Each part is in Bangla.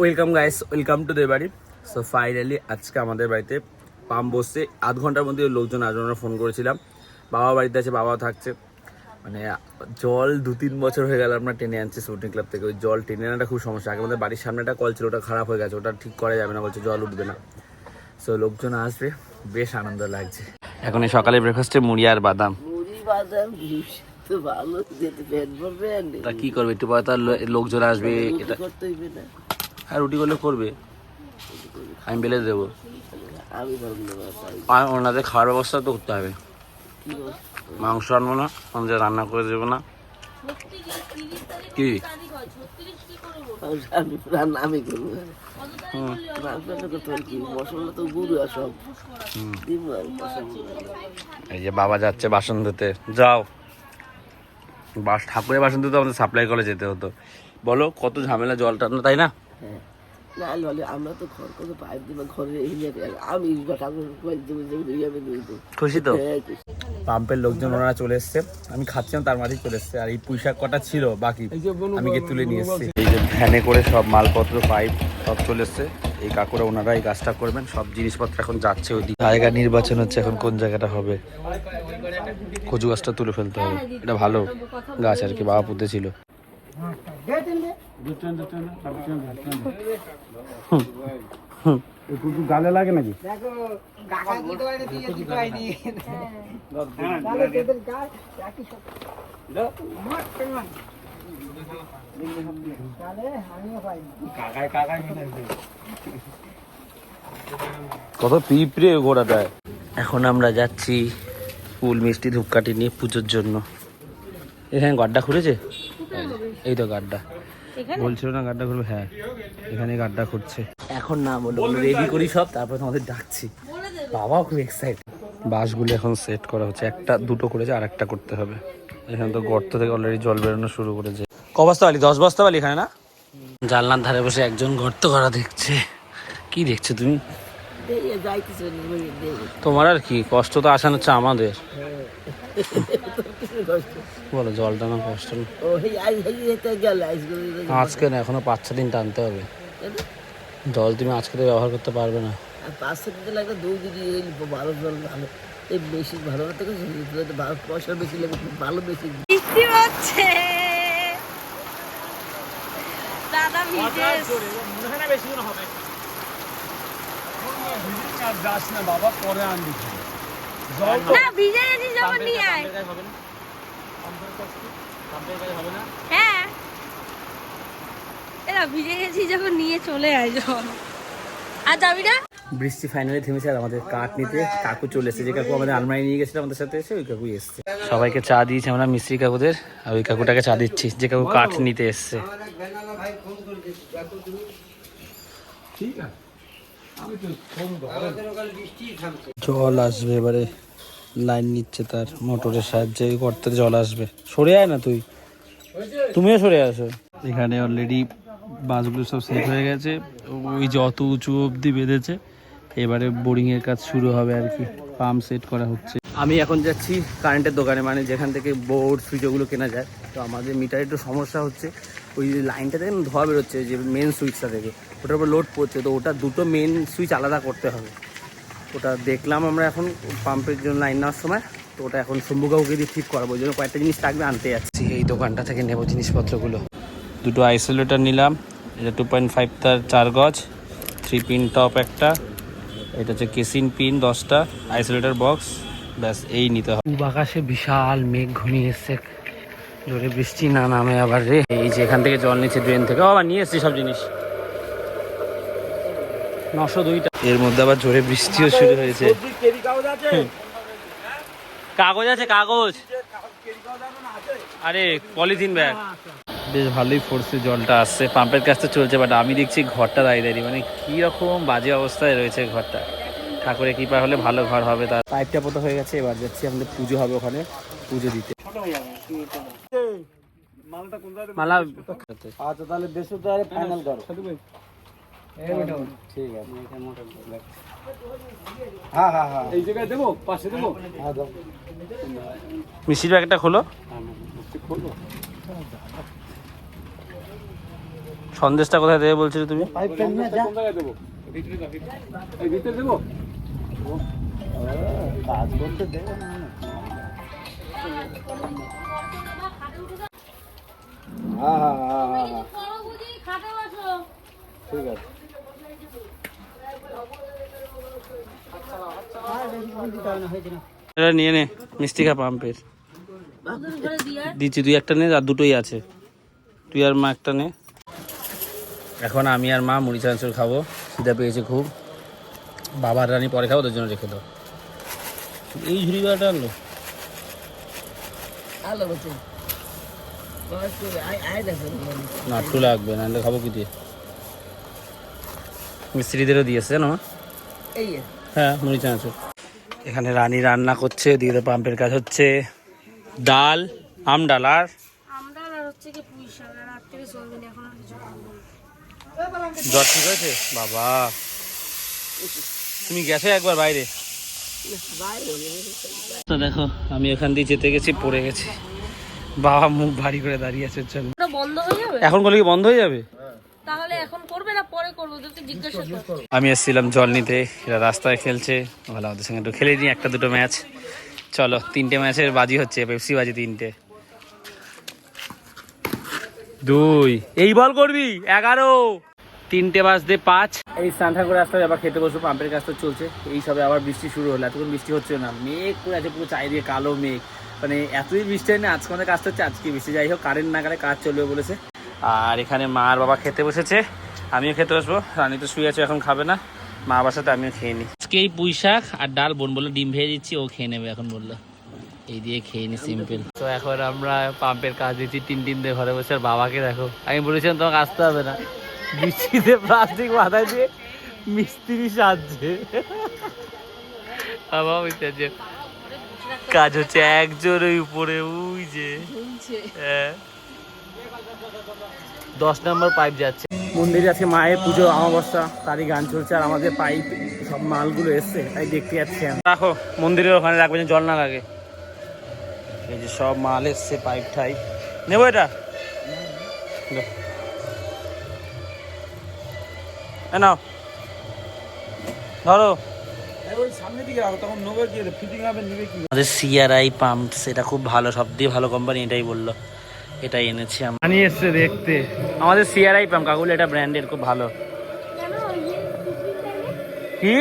ওয়েলকাম গাইস ওয়েলকাম টু দের বাড়ি সো ফাইনালি আজকে আমাদের বাড়িতে পাম্প বসছে। আধ ঘণ্টার মধ্যে লোকজন আমরা ফোন করেছিলাম। বাবা বাড়িতে আছে বাবা থাকছে। মানে জল দু তিন বছর হয়ে গেল আমরা টেনে আনছি স্পোর্টিং ক্লাব থেকে। ওই জল টেনে আনাটা খুব সমস্যা। আগে আমাদের বাড়ির সামনে একটা কল ছিল ওটা খারাপ হয়ে গেছে। ওটা ঠিক করা যাবে না বলছে জল উঠবে না। সো লোকজন আসবে। বেশ আনন্দ লাগছে। এখন এই সকালে ব্রেকফাস্টে মুড়ি আর বাদাম। মুড়ি বাদাম ঘুষ ভালো যেতে পেট ভরবে তা কি করবে? একটু পরে তার লোকজন আসবে এটা করতে হইবে না। আর রুটি করলে করবে? আমি বেলে দেবো। আর ওনাদের খাওয়ার ব্যবস্থা তো করতে হবে। মাংস আনব না আমাদের রান্না করে দেবো না। কি? রান্না আমি করব এই যে বাবা যাচ্ছে বাসন ধুতে। যাও। বাস ঠাকুরের বাসন ধুতে আমাদের সাপ্লাই করে যেতে হতো। বলো, কত ঝামেলা, জল টানা তাই না? হ্যাঁ। না বলে আমরা তো ঘর করে পাইপ দিব ঘরে আমি ঠাকুর পাইপ দেবো দেবো দিয়ে আমি খুশি তো? হ্যাঁ পাম্পের লোকজন ওনারা চলে এসছে। আমি খাচ্ছিলাম তার মাঝেই চলে এসছে। আর এই পুঁইশাক কটা ছিল বাকি আমি গিয়ে তুলে নিয়ে এসেছি। এই যে ভ্যানে করে সব মালপত্র পাইপ সব চলে এসছে। এই কাকুরা ওনারা এই কাজটা করবেন। সব জিনিসপত্র এখন যাচ্ছে ওইদিকে জায়গা নির্বাচন হচ্ছে এখন কোন জায়গাটা হবে? কচু গাছটা তুলে ফেলতে হবে। এটা ভালো গাছ আর কি বাবা পুঁতে ছিল। গালে লাগে নাকি? কত পিঁপড়ে ঘোড়াটায় এখন আমরা যাচ্ছি ফুল মিষ্টি ধূপকাঠি নিয়ে পুজোর জন্য। এখানে গাড্ডা খুঁড়েছে এই তো গাড্ডা। বলছিল না গাড্ডা খুলবে? হ্যাঁ এখানে গাড্ডা খুঁড়ছে। এখন না বলে রেডি করি সব তারপর তোমাদের ডাকছি। বাবাও খুব এক্সাইট বাসগুলো এখন সেট করা হচ্ছে। একটা দুটো করেছে আর একটা করতে হবে। এখানে তো গর্ত থেকে অলরেডি জল বেরোনো শুরু করেছে। ক বস্তা বালি দশ বস্তা বালি এখানে না? জানলার ধারে বসে একজন গর্ত করা দেখছে। কি দেখছ তুমি। তোমার আর কি কষ্ট তো আসান হচ্ছে আমাদের। বলো জলটা না কষ্ট না? আজকে না এখনও পাঁচ ছ দিন টানতে হবে। জল তুমি আজকে তো ব্যবহার করতে পারবে না। দিতে লাগবে দু ভালো জল ভালো এই বেশি ভালো থেকে ভালো পয়সা বেশি লাগে ভালো বেশি। বৃষ্টি হচ্ছে। দাদা ভিজে যাস না বাবা পরে আনবি। না ভিজে গেছি যখন নিয়ে আয়। হ্যাঁ। এরা ভিজে গেছি যখন নিয়ে চলে আয় জল আর যাবি না? বৃষ্টি ফাইনালি থেমেছে আর আমাদের কাঠ নিতে। কাকু চলে এসেছে। যে কাকু আমাদের আলমারি নিয়ে গেছিল আমাদের সাথে এসে ওই কাকুই এসছে। সবাইকে চা দিয়েছি আমরা মিস্ত্রি কাকুদের। আর ওই কাকুটাকে চা দিচ্ছি যে কাকু কাঠ নিতে এসছে। জল আসবে, এবারে লাইন নিচ্ছে তার মোটরের সাহায্যে ওই গর্তে জল আসবে। সরে আয় না তুই। তুমিও সরে আসো। এখানে অলরেডি বাসগুলো সব সেট হয়ে গেছে। ওই যে অত উঁচু অবধি বেঁধেছে। এবারে বোরিং এর কাজ শুরু হবে আর কি। পাম্প সেট করা হচ্ছে। আমি এখন যাচ্ছি কারেন্টের দোকানে মানে যেখান থেকে বোর্ড সুইচ ওগুলো কেনা যায়। তো আমাদের মিটারে একটু সমস্যা হচ্ছে। ওই লাইনটা থেকে ধোয়া বেরোচ্ছে যে মেন সুইচটা থেকে। ওটার উপর লোড পড়ছে তো ওটা দুটো মেন সুইচ আলাদা করতে হবে। ওটা দেখলাম আমরা এখন পাম্পের জন্য লাইন নেওয়ার সময় তো ওটা এখন শম্ভু কাকুকে দিয়ে ঠিক করাবো ওই জন্য কয়েকটা জিনিস থাকবে আনতে যাচ্ছি। এই দোকানটা থেকে নেব জিনিসপত্রগুলো। দুটো আইসোলেটার নিলাম এটা টু পয়েন্ট ফাইভ তার চার গজ থ্রি পিন টপ একটা এটা হচ্ছে কেসিন পিন দশটা আইসোলেটার বক্স ব্যাস এই নিতে হবে। পূব আকাশে বিশাল মেঘ ঘনিয়ে এসছে জোরে বৃষ্টি না নামে আবার রে। এই যে এখান থেকে জল নিচ্ছে ড্রেন থেকে ও আবার নিয়ে এসছি সব জিনিস। নশো দুইটা। এর মধ্যে আবার জোরে বৃষ্টিও শুরু হয়েছে। কাগজ আছে? কাগজ আরে পলিথিন ব্যাগ। বেশ ভালোই ফোর্সে জলটা আসছে। পাম্পের কাজটা চলছে বাট আমি দেখছি ঘরটা দাঁড়িয়ে দাঁড়িয়ে। মানে কি রকম বাজে অবস্থায় রয়েছে ঘরটা। ঠাকুরের কৃপা হলে ভালো ঘর হবে তার পাইপটা পোতা হয়ে গেছে এবার যাচ্ছি আমাদের পুজো হবে ওখানে পুজো দিতে। মালা আচ্ছা তাহলে বৃহস্পতিবার ফাইনাল করো। ঠিক আছে। হ্যাঁ হ্যাঁ হ্যাঁ। এই জায়গায় দেবো? পাশে দেবো? হ্যাঁ দাও মিষ্টির প্যাকেটটা খোলো। সন্দেশটা কোথায় দেবে বলছিলে তুমি? ভিতরে দেবো? কাজ করতে দেবে না। এটা নিয়ে নে মিষ্টিকা পাম্পের। দিচ্ছি তুই একটা নে আর দুটোই আছে। তুই আর মা একটা নে। এখন আমি আর মা মুড়ি চানাচুর খাব খিদা পেয়েছে খুব। বাবার রানী পরে খাব তোর জন্য রেখে দাও। এই ঝুড়ি বাটা আনলো। নাট্টু লাগবে নাহলে খাব কি দিয়ে? মিস্ত্রিদেরও দিয়েছে জানো হ্যাঁ মুড়ি চানাচুর। এখানে রানী রান্না করছে দিদিদের পাম্পের কাজ হচ্ছে। ডাল আম ডাল আর। জ্বর ঠিক হয়েছে? বাবা। তুমি গেছো একবার বাইরে? তো দেখো আমি এখান দিয়ে যেতে গেছি পড়ে গেছি। বাবা মুখ ভারী করে দাঁড়িয়ে আছে যাবে? এখন করলে কি বন্ধ হয়ে যাবে? এখন করবে না পরে করব জিজ্ঞাসা করো। আমি এসেছিলাম জল নিতে এরা রাস্তায় খেলছে। ভালো আমাদের সঙ্গে একটু খেলে নিই একটা দুটো ম্যাচ। চলো তিনটে ম্যাচের বাজি হচ্ছে পেপসি বাজি তিনটে। দুই। এই বল করবি এগারো। তিনটে বাজতে পাঁচ। এই স্নান ঠাকুর রাস্তায় আবার খেতে বসবো পাম্পের কাজ তো চলছে। এই সবে আবার বৃষ্টি শুরু হলো এতক্ষণ বৃষ্টি হচ্ছে না মেঘ করে আছে পুরো চারিদিকে কালো মেঘ। মানে এতই বৃষ্টি হয় না আজকে আমাদের কাজটা হচ্ছে আজকে বৃষ্টি। যাই হোক কারেন্ট না গেলে কাজ চলবে বলেছে। আর এখানে মা আর বাবা খেতে বসেছে। আমিও খেতে বসবো। রানী তো শুয়ে আছে এখন খাবে না। মা বাবার সাথে আমিও খেয়ে নিই। আজকে এই পুঁই শাক আর ডাল বোন বলল ডিম ভেজে দিচ্ছি ও খেয়ে নেবে এখন বলল। এই দিয়ে খেয়ে নি সিম্পল তো এখন আমরা পাম্পের কাজ দিচ্ছি তিন তিন দিয়ে ঘরে বসে আর বাবাকে দেখো। আমি বলেছিলাম তোমাকে আসতে হবে না। বৃষ্টিতে প্লাস্টিক মাথায় দিয়ে মিস্ত্রি সাজছে। বাবা বুঝতে কাজ হচ্ছে একজনের উপরে উই যে। হ্যাঁ। দশ নম্বর পাইপ যাচ্ছে। মন্দিরে আজকে মায়ের পুজো অমাবস্যা তারই গান চলছে আর আমাদের পাইপ সব মালগুলো এসছে তাই দেখতে যাচ্ছি রাখো মন্দিরের ওখানে রাখবে জল না লাগে। এই যে সব মাল এসছে পাইপ ঠাই। নেব এটা? নাও। ধরো। ওই সামনের দিকে রাখো তখন নেবে কি ফিটিং হবে নেবে কি? আমাদের সিআরআই পাম্প সেটা খুব ভালো সব দিয়ে ভালো কোম্পানি এটাই বলল। এটাই এনেছি আমরা। আনি এসছে দেখতে। আমাদের সিআরআই পাম্প কাকুল এটা ব্র্যান্ডের খুব ভালো। কি?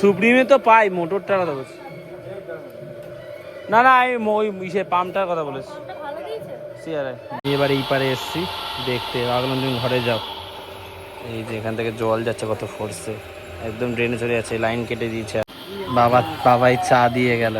সুপ্রিমে তো পাই মোটরটার কথা বলছি। না না আমি ওই ইসে পাম্পটার কথা বলেছি। সিআরআই এবারে এই পারে এসছি দেখতে। ভাবলাম তুমি ঘরে যাও। এই যে এখান থেকে জল যাচ্ছে কত ফোর্সে একদম ড্রেনে চলে যাচ্ছে লাইন কেটে দিয়েছে। বাবা বাবাই চা দিয়ে গেল।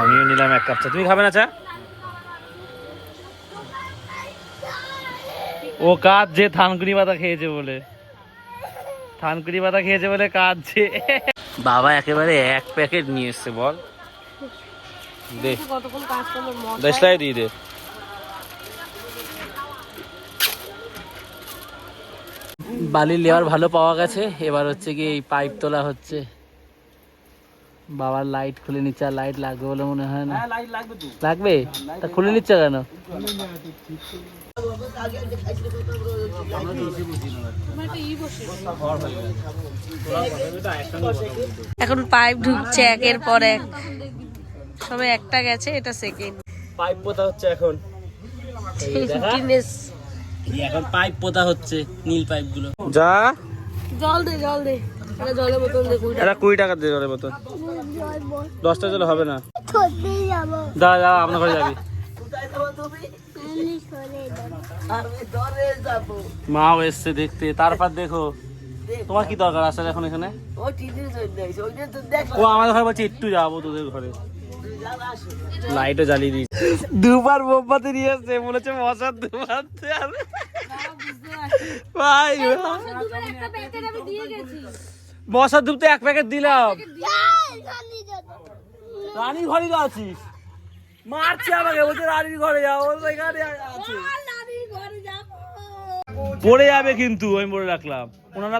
আমিও নিলাম এক কাপ চা। তুমি খাবে না চা? ও কাজ যে থানকুনি পাতা খেয়েছে বলে। থানকুনি পাতা খেয়েছে বলে কাঁদছে। বাবা একেবারে এক প্যাকেট নিয়ে এসছে, বল। দে। দেশলাই লেয়ার ভালো পাওয়া গেছে। এবার হচ্ছে কি এই পাইপ তোলা হচ্ছে। বাবার লাইট খুলে নিচ্ছে আর লাইট লাগবে বলে মনে হয় না। লাগবে লাগবে? তা খুলে নিচ্ছে কেন? এখন পাইপ ঢুকছে একের পর এক। সবে একটা গেছে এটা সেকেন্ড পাইপ পোতা হচ্ছে এখন। এখন পাইপ পোতা হচ্ছে নীল পাইপগুলো। যা। জল দে জল দে। এটা কুড়ি টাকা দিয়ে জলের বোতল। দশটা জলে হবে না? যা যা আপনার ঘরে যাবি। মাও এসছে দেখতে তারপর দেখো। তোমার কি দরকার আসার এখন এখানে? ও আমাদের ঘরে বলছে একটু যাব তোদের ঘরে। লাইটও জ্বালিয়ে দিয়েছে। দুবার মোমবাতি নিয়ে আসছে মনে হচ্ছে মশার দুবার ভাই মশার ধূপ তো এক প্যাকেট দিলাম। রানীর ঘরে তো আছিস? মারছে আমাকে বলছে রানীর ঘরে যাও ও সেখানে আছে। পড়ে যাবে কিন্তু আমি বলে রাখলাম। ওনারা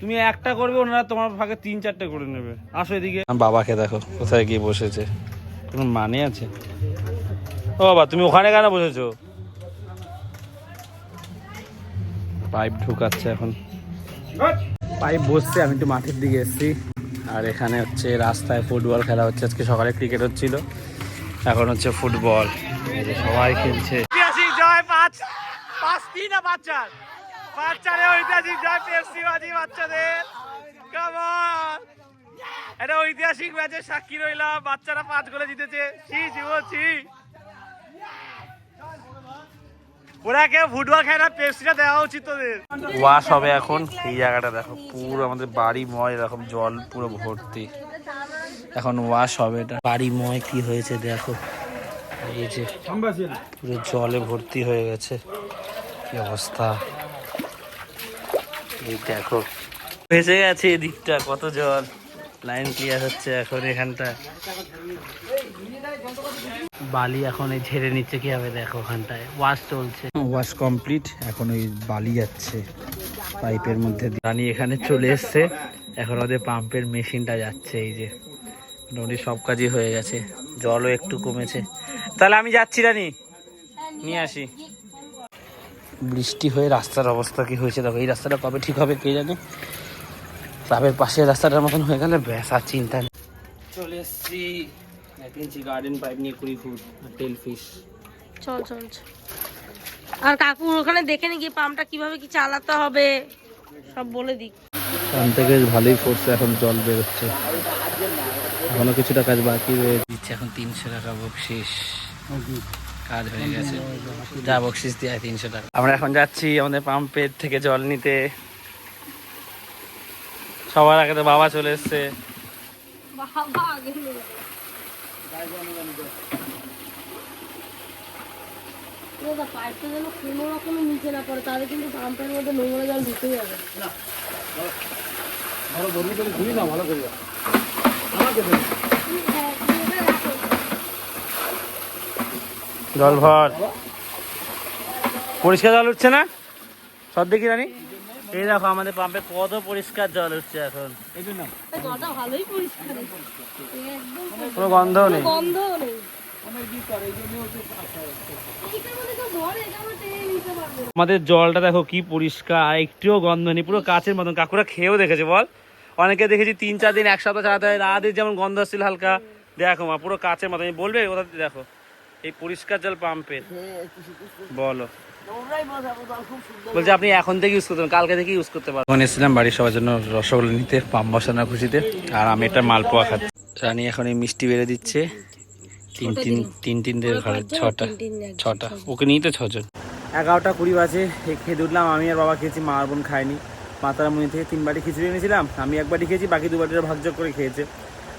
তুমি একটা করবে ওনারা তোমার ফাঁকে তিন চারটে করে নেবে। আসো এদিকে। বাবাকে দেখো কোথায় গিয়ে বসেছে। কোনো মানে আছে? ও বাবা তুমি ওখানে কেন বসেছো? পাইপ ঢুকাচ্ছে এখন। পাইপ বসছে, আমি একটু মাঠের দিকে এসেছি। আর এখানে হচ্ছে রাস্তায় ফুটবল খেলা হচ্ছে, আজকে সকালে ক্রিকেট হচ্ছিল। এখন হচ্ছে ফুটবল। সবাই খেলছে। জয় পাঁচ পাঁচ ঐতিহাসিক জয় বাচ্চাদের। এটা ঐতিহাসিক ম্যাচের সাক্ষী রইলাম, বাচ্চারা পাঁচ গোলে জিতেছে। ছি ছি। ওরা ফুটবল খেলে না, পেপসিটা দেওয়া উচিত তোদের ওয়াশ হবে এখন, এই জায়গাটা দেখো, পুরো আমাদের বাড়ি ময়, এরকম জল পুরো ভর্তি। এখন ওয়াশ হবে এটা। বাড়ি ময় কি হয়েছে দেখো, এই যে পুরো জলে ভর্তি হয়ে গেছে, কি অবস্থা। এই দেখো, ভেসে গেছে এদিকটা, কত জল। লাইন ক্লিয়ার হচ্ছে এখন এখানটা বালি এখন এই ঝেড়ে নিচ্ছে কি হবে দেখো ওখানটায়। ওয়াশ চলছে। ওয়াশ কমপ্লিট এখন ওই বালি যাচ্ছে পাইপের মধ্যে দিয়ে। রানী এখানে চলে এসছে। এখন ওদের পাম্পের মেশিনটা যাচ্ছে, এই যে। মোটামুটি সব কাজই হয়ে গেছে। জলও একটু কমেছে। তাহলে আমি যাচ্ছি, রানী। নিয়ে আসি। বৃষ্টি হয়ে রাস্তার অবস্থা কি হয়েছে? দেখো, এই রাস্তাটা কবে ঠিক হবে কে জানে? ক্লাবের পাশে রাস্তাটার মতন হয়ে গেলে ব্যাস, আর চিন্তা নেই। চলে এসছি এক ইঞ্চি গার্ডেন পাইপ নিয়ে কুড়ি ফুট টেল ফিশ চল চল চল। আর কাকুর ওখানে দেখে নি গিয়ে পাম্পটা কীভাবে কি চালাতে হবে। সব বলে দিক। ওখান থেকে ভালোই পড়ছে এখন জল এখনও কিছুটা কাজ বাকি রয়ে দিচ্ছে এখন তিনশো টাকা বকশিস। কাজ হয়ে গেছে। যা বকশিস দিয়ে তিনশো টাকা। আমরা এখন যাচ্ছি আমাদের পাম্পের থেকে জল নিতে। সবার আগে তো বাবা চলে এসছে। পাইপটা যেন কোনো রকমে নিচে না পড়ে তাহলে কিন্তু পাম্পের মধ্যে নোংরা জল ঢুকে যাবে। জল ভর। পরিষ্কার জল উঠছে না? সব দেখি রানি? এই দেখো আমাদের পাম্পে কত পরিষ্কার জল উঠছে এখন। গন্ধও নেই। আমাদের জলটা দেখো কি পরিষ্কার একটুও গন্ধ নেই পুরো কাচের মতন। কাকুরা খেয়েও দেখেছে বল। অনেকে দেখেছি তিন চার দিন এক সপ্তাহ চালাতে হয় রাতের যেমন গন্ধ আসছিল হালকা। দেখো মা পুরো কাচের মতন। বলবে ওটা দেখো এই পরিষ্কার জল পাম্পের। বলো। বলছে আপনি এখন থেকে ইউজ করতে পারেন কালকে থেকে ইউজ করতে পারেন। এখন এসেছিলাম বাড়ির সবার জন্য রসগোল্লা নিতে পাম বসানোর খুশিতে। আর আমি একটা মালপোয়া খাচ্ছি। রানী এখন এই মিষ্টি বেড়ে দিচ্ছে। তিন তিন তিন তিন দিয়ে ঘরে ছটা ছটা। ওকে নিয়ে তো ছজন। এগারোটা কুড়ি বাজে খেয়ে উঠলাম আমি আর বাবা খেয়েছি মা আর বোন খায়নি। মাতারামণি থেকে তিন বাটি খিচুড়ি এনেছিলাম। আমি এক বাটি খেয়েছি বাকি দু বাটিটা ভাগযোগ করে খেয়েছে।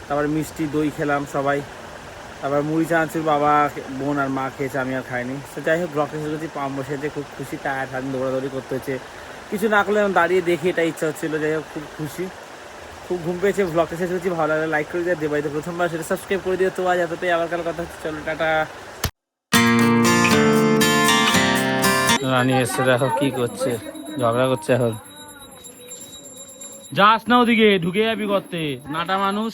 তারপর মিষ্টি দই খেলাম সবাই। তারপর মুড়ি চানাচুর বাবা বোন আর মা খেয়েছে, আমি আর খাইনি। তো যাই হোক ব্লকে শেষ করছি পাম বসেতে খুব খুশি টায়ার হাত দৌড়াদৌড়ি করতে হচ্ছে। কিছু না করলে দাঁড়িয়ে দেখি এটা ইচ্ছা হচ্ছিল, যাই হোক, খুব খুশি। খুব ঘুম পেয়েছে ব্লগটা শেষ করছি, ভালো লাগলে লাইক করে দিয়ে দেবাইতে প্রথমবার সেটা সাবস্ক্রাইব করে দিও, তো আজ এতটাই, আবার কাল কথা হচ্ছে, চলো, টাটা। রানী এসে দেখো কি করছে, ঝগড়া করছে এখন। যাস না ওদিকে, ঢুকে যাবি করতে নাটা মানুষ।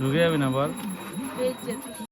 ঢুকে যাবি না বল এই যে,